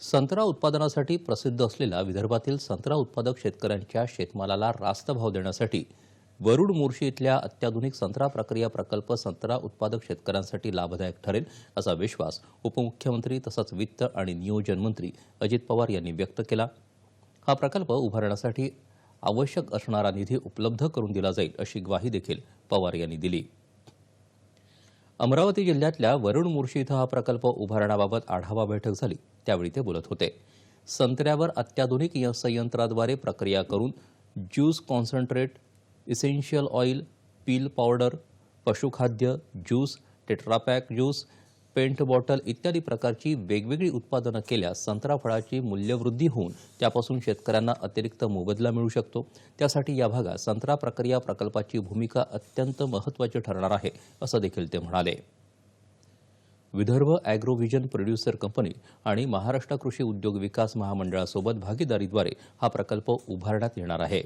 संत्रा उत्पादनासाठी प्रसिद्ध असलेल्या विदर्भातील संत्रा उत्पादक शेतकऱ्यांच्या शेतमालाला रास्त भाव देण्यासाठी वरुड मोर्शी इथल्या अत्याधुनिक संत्रा प्रक्रिया प्रकल्प संत्रा उत्पादक शेतकऱ्यांसाठी लाभदायक ठरेल असा विश्वास उपमुख्यमंत्री तसंच वित्त आणि नियोजन मंत्री अजित पवार यांनी व्यक्त केला. हा प्रकल्प उभारण्यासाठी आवश्यक असणारा निधी उपलब्ध करून दिला जाईल अशी ग्वाही देखील पवार यांनी दिली. अमरावती जिल्ह्यातल्या वरुण मुर्शी इथं हा प्रकल्प उभारण्याबाबत आढावा बैठक झाली. त्यावेळी ते बोलत होते. संत्र्यावर अत्याधुनिक संयंत्राद्वारे प्रक्रिया करून juice concentrate essential oil peel powder पशुखाद्य ज्यूस टेट्रापॅक ज्यूस पेंट बॉटल इत्यादी प्रकारची वेगवेगळी उत्पादनं केल्यास संत्रा फळाची मूल्यवृद्धी होऊन त्यापासून शेतकऱ्यांना अतिरिक्त मोबदला मिळू शकतो. त्यासाठी या भागात संत्रा प्रक्रिया प्रकल्पाची भूमिका अत्यंत महत्त्वाची ठरणार आहे असं देखील ते म्हणाले. विदर्भ ॲग्रोव्हिजन प्रोड्युसर कंपनी आणि महाराष्ट्र कृषी उद्योग विकास महामंडळासोबत भागीदारीद्वारे हा प्रकल्प उभारण्यात येणार आहे.